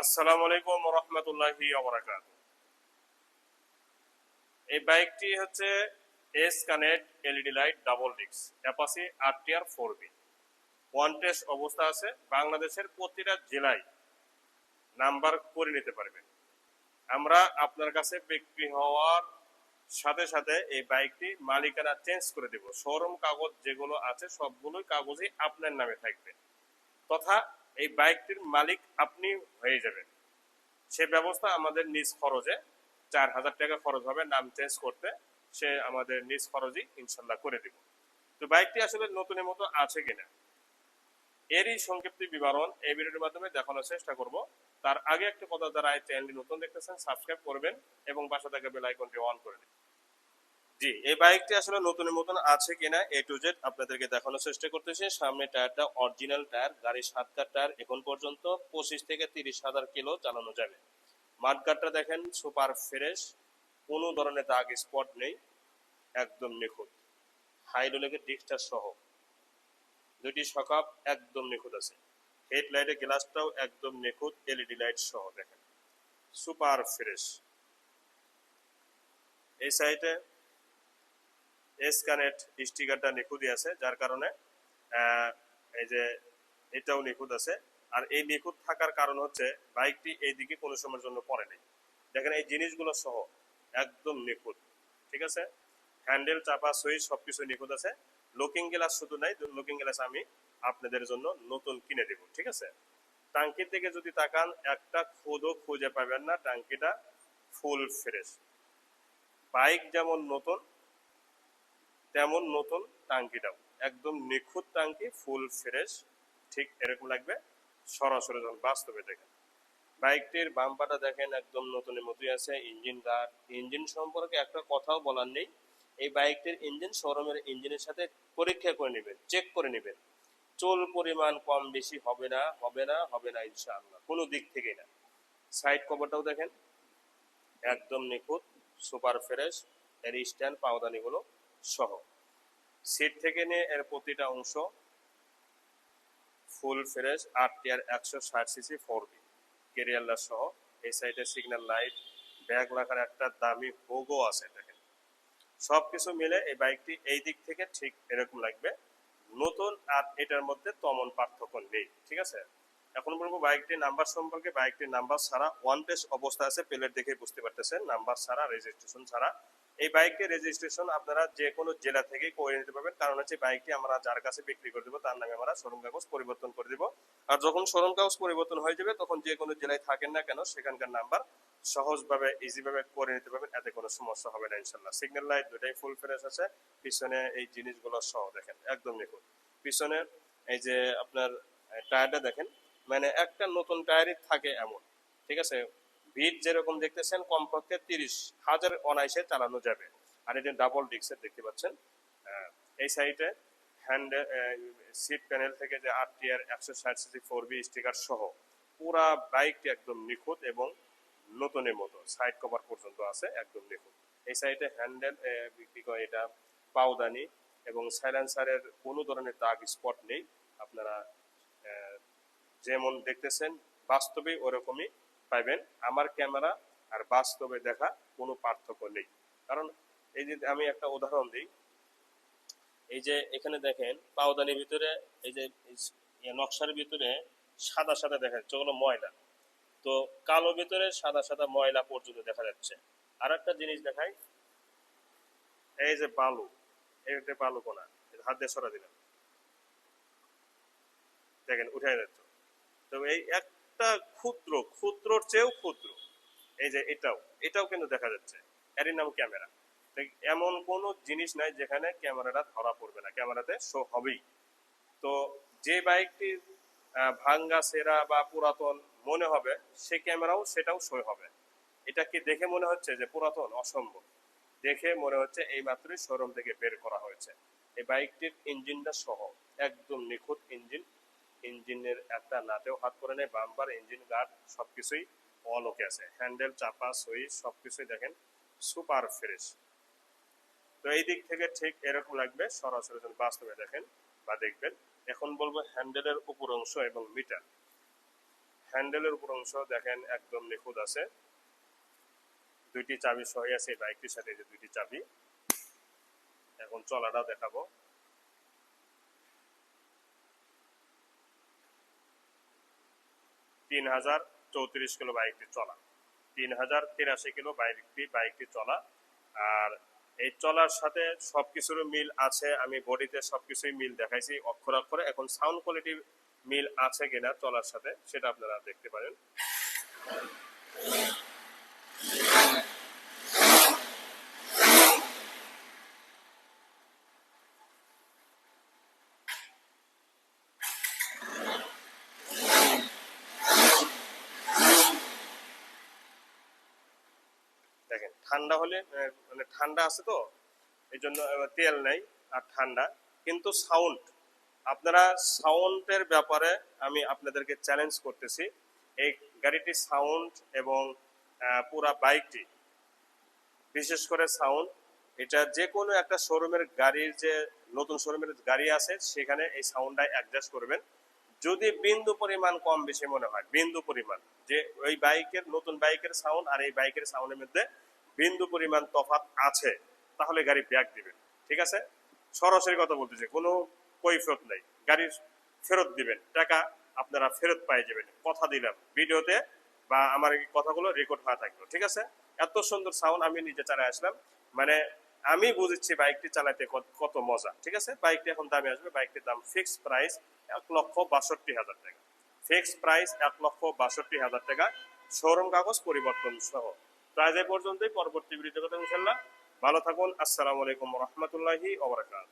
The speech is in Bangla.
আসসালামু আলাইকুম রহমতুল্লাহি এই বাইকটি হচ্ছে S connect LED light double ডিক্স Apache R four V one test অবস্থা আছে, বাংলাদেশের প্রতিটা জেলায় নাম্বার করে নিতে পারবেন। আমরা আপনার কাছে বিক্রি হওয়ার সাথে সাথে এই বাইকটি মালিকানা চেঞ্জ করে দেব। শোরুম কাগজ যেগুলো আছে, সবগুলোই কাগজই আপনার নামে থাকবে। তথা এই বাইকটির মালিক আপনি হয়ে যাবেন। সে ব্যবস্থা আমাদের নিজ খরচে চার হাজার টাকা খরচ হবে নাম চেঞ্জ করতে। সে আমাদের নিজ খরচই ইনশাল্লাহ করে দিব। তো বাইকটি আসলে নতুনের মতো আছে কিনা? এরই সংক্ষিপ্ত বিবরণ এই ভিডিওর মাধ্যমে দেখানোর চেষ্টা করব। তার আগে একটা কথা যারা চ্যানেলটি নতুন দেখতেছেন সাবস্ক্রাইব করবেন এবং পাশে থাকা বেল আইকনটি অন করে দিন জি, এই বাইকটি আসলে নতুনের মতন আছে কিনা এ টু জেড আপনাদেরকে দেখানোর চেষ্টা করতেছি। সামনে টায়ারটা অরিজিনাল টায়ার, গাড়ির সাতকার টায়ার, এখন পর্যন্ত পঁচিশ থেকে তিরিশ হাজার কিলো চালানো যাবে। মাঠগাটটা দেখেন, সুপার ফ্রেশ, কোনো ধরনের দাগ স্পট নেই, একদম নিখুঁত। হাইড্রোলিকের ডিস্টার সহ। দুটি সকাপ একদম নিখুঁত আছে। হেডলাইটের গ্লাসটাও একদম নিখুঁত, এলইডি লাইট সহ দেখেন। Super fresh. এই সাইডে এস কানেক্ট স্টিকারটা নিখুঁতই আছে, যার কারণে এই যে এটাও নিখুঁত আছে। আর এই নিখুঁত থাকার কারণ হচ্ছে, বাইকটি এইদিকে কোনো সময়ের জন্য পড়ে নেই। দেখেন এই জিনিসগুলো সহ একদম নিখুঁত, ঠিক আছে? হ্যান্ডেল, চাপা, সুইচ সবকিছু নিখুঁত আছে। লুকিং গ্লাস শুধু নাই, লুকিং গ্লাস আমি আপনাদের জন্য নতুন কিনে দেব, ঠিক আছে? টাঙ্কির দিকে যদি তাকান, একটা খুদও খুঁজে পাবেন না, টাঙ্কিটা ফুল ফ্রেশ বাইক যেমন নতুন তেমন নতুন টাঙ্কিটাও একদম নিখুঁত টাঙ্কি ফুল ফ্রেশ ঠিক এরকম লাগবে সরাসরি যখন বাস্তবে দেখেন। বাইকটির বাম্পাটা দেখেন, একদম নতুনের মতোই আছে ইঞ্জিন গার্ড ইঞ্জিন সম্পর্কে একটা কথাও বলার নেই। এই বাইকটির ইঞ্জিন শোরুমের ইঞ্জিনের সাথে পরীক্ষা করে নেবেন চেক করে নেবেন। চোল পরিমাণ কম বেশি হবে না হবে না হবে না, ইনশাআল্লাহ, কোনো দিক থেকেই না। সাইড কভারটাও দেখেন, একদম নিখুঁত সুপার ফ্রেশ এর স্ট্যান্ড পাওদানিগুলো সহ। থেকে নিয়ে এর প্রতিটা অংশ ফুল ফ্রেশ আট টিয়ার একশো ষাট সিসি ফোর বি সহ এই সাইডে সিগন্যাল লাইট ব্যাগ রাখার একটা দামি হোগও আছে দেখেন। সব কিছু মিলে এই বাইকটি এই দিক থেকে ঠিক এরকম লাগবে। নতুন আর এটার মধ্যে তেমন পার্থক্য নেই, ঠিক আছে? এখন বলব বাইকটির নাম্বার সম্পর্কে, বাইকটির নাম্বার ছাড়া ওয়ান পেজ অবস্থা আছে প্লেট দেখে বুঝতে পারতেছেন। নাম্বার ছাড়া রেজিস্ট্রেশন ছাড়া। এই বাইকের রেজিস্ট্রেশন আপনারা যে কোনো জেলা থেকেই করে নিতে পারবেন। কারণ হচ্ছে বাইকটি আমরা যার কাছে বিক্রি করে দেবো, তার নামে আমরা শোরুম কাগজ পরিবর্তন করে দিব। আর যখন শোরুম কাগজ পরিবর্তন হয়ে যাবে, তখন যে কোনো জেলায় থাকেন না কেন, সেখানকার নাম্বার সহজভাবে ইজিভাবে করে নিতে পারবেন। এতে কোনো সমস্যা হবে না ইনশাল্লাহ সিগন্যাল লাইট দুটাই ফুল ফ্রেশ আছে। পিছনে এই জিনিসগুলো সহ দেখেন, একদম নিখুঁত। পিছনে এই যে আপনার টায়ারটা দেখেন মানে একটা নতুন টায়ারই থাকে এমন, ঠিক আছে? ভিড় যেরকম দেখতেছেন, কমপক্ষে তিরিশ হাজার অনায়াসে চালানো যাবে। আর এটা ডাবল ডিক্সের দেখতে পাচ্ছেন এই সাইডে হ্যান্ড সিট প্যানেল থেকে যে আর টিআর একশো ষাট সিসি ফোর বি স্টিকার সহ পুরা বাইকটি একদম নিখুঁত এবং নতুনের মতো সাইড কভার পর্যন্ত আছে, একদম নিখুঁত। এই সাইডে হ্যান্ডেল এটা? পাউদানি এবং সাইলেন্সারের কোনো ধরনের দাগ স্পট নেই। আপনারা যেমন দেখতেছেন, বাস্তবে ওরকমই পাইবেন। আমার ক্যামেরা আর বাস্তবে দেখা কোনো পার্থক্য নেই। কারণ এই যে আমি একটা উদাহরণ দিই, এই যে এখানে দেখেন, পাওদানির ভিতরে এই যে ইয়ে নকশার ভিতরে সাদা সাদা দেখা যাচ্ছে, ওগুলো ময়লা। তো কালো ভিতরে সাদা সাদা ময়লা পর্যন্ত দেখা যাচ্ছে। আর একটা জিনিস দেখাই, এই যে বালু এই যে বালু কোনা, হাত দিয়ে সরা দিলাম। দেখেন উঠে যাচ্ছে তো এই একটা ক্ষুদ্র, ক্ষুদ্রর চেয়েও ক্ষুদ্র। এই যে এটাও এটাও কিন্তু দেখা যাচ্ছে। এরই নাম ক্যামেরা। এমন কোনো জিনিস নাই যেখানে ক্যামেরাটা ধরা পড়বে না। ক্যামেরাতে শো হবেই। তো যে বাইকটি ভাঙ্গা, সেরা বা পুরাতন মনে হবে, সে ক্যামেরাও সেটাও শো হবে। এটা কি দেখে মনে হচ্ছে যে পুরাতন? অসম্ভব। দেখে মনে হচ্ছে এই মাত্রই শোরুম থেকে বের করা হয়েছে। এই বাইকটির ইঞ্জিনটা সহ, একদম নিখুঁত ইঞ্জিন ইঞ্জিনের একটা নাটেও হাত করে নেয় বাম্পার ইঞ্জিন গার্ড সবকিছুই অল ওকে আছে। হ্যান্ডেল চাপা সুইচ সবকিছুই দেখেন সুপার ফ্রেশ তো এই দিক থেকে ঠিক এরকম লাগবে সরাসরি বাস্তবে দেখেন বা দেখবেন, এখন বলব হ্যান্ডেলের উপর অংশ এবং মিটার হ্যান্ডেলের উপর অংশ দেখেন একদম নিখুঁত আছে। দুইটি চাবি সহ আছে বাইকটির সাথে যে দুইটি চাবি। এখন চলাটাও দেখাবো। তিন হাজার চৌত্রিশ কিলো বাইকটি চলা। তিন হাজার তিরাশি কিলো বাইকটি বাইকটি চলা। আর এই চলার সাথে সব কিছুর মিল আছে। আমি বডিতে সব কিছুই মিল দেখাইছি অক্ষর অক্ষরে। এখন সাউন্ড কোয়ালিটি মিল আছে কিনা চলার সাথে, সেটা আপনারা দেখতে পারেন। দেখেন, ঠান্ডা হলে মানে ঠান্ডা আছে তো, এই জন্য তেল নেই আর ঠান্ডা। কিন্তু সাউন্ড আপনারা সাউন্ডের ব্যাপারে আমি আপনাদেরকে চ্যালেঞ্জ করতেছি। এই গাড়িটির সাউন্ড এবং পুরা বাইকটি বিশেষ করে সাউন্ড এটা যে কোনো একটা শোরুমের গাড়ির যে নতুন শোরুমের গাড়ি আছে, সেখানে এই সাউন্ডটাই অ্যাডজাস্ট করবেন। যদি বিন্দু পরিমাণ কম বেশি মনে হয়, বিন্দু পরিমাণ, যে ওই বাইকের, নতুন বাইকের সাউন্ড আর এই বাইকের সাউন্ডের মধ্যে বিন্দু পরিমাণ তফাত আছে, তাহলে গাড়ি ব্যাক দিবেন, ঠিক আছে? সরাসরি কথা বলতেছে, কোনো কৈফিয়ত নেই গাড়ির ফেরত দিবেন, টাকা আপনারা ফেরত পাই যাবেন, কথা দিলাম, ভিডিওতে বা আমার কথাগুলো রেকর্ড হওয়া থাকল, ঠিক আছে? এত সুন্দর সাউন্ড আমি নিজে চালায় আসলাম মানে আমি বুঝেছি বাইকটি চালাতে কত মজা, ঠিক আছে? বাইকটি এখন দামে আসবে, বাইকটির দাম ফিক্সড প্রাইস এক লক্ষ বাষট্টি হাজার টাকা। ফিক্স প্রাইস এক লক্ষ বাষট্টি হাজার টাকা। শোরুম কাগজ পরিবর্তন সহ। প্রায় পর্যন্তই। পরবর্তী ভিডিওতে কথা ইনশাল্লাহ ভালো থাকুন। আসসালামু আলাইকুম রহমতুল্লাহি ওবরাকাত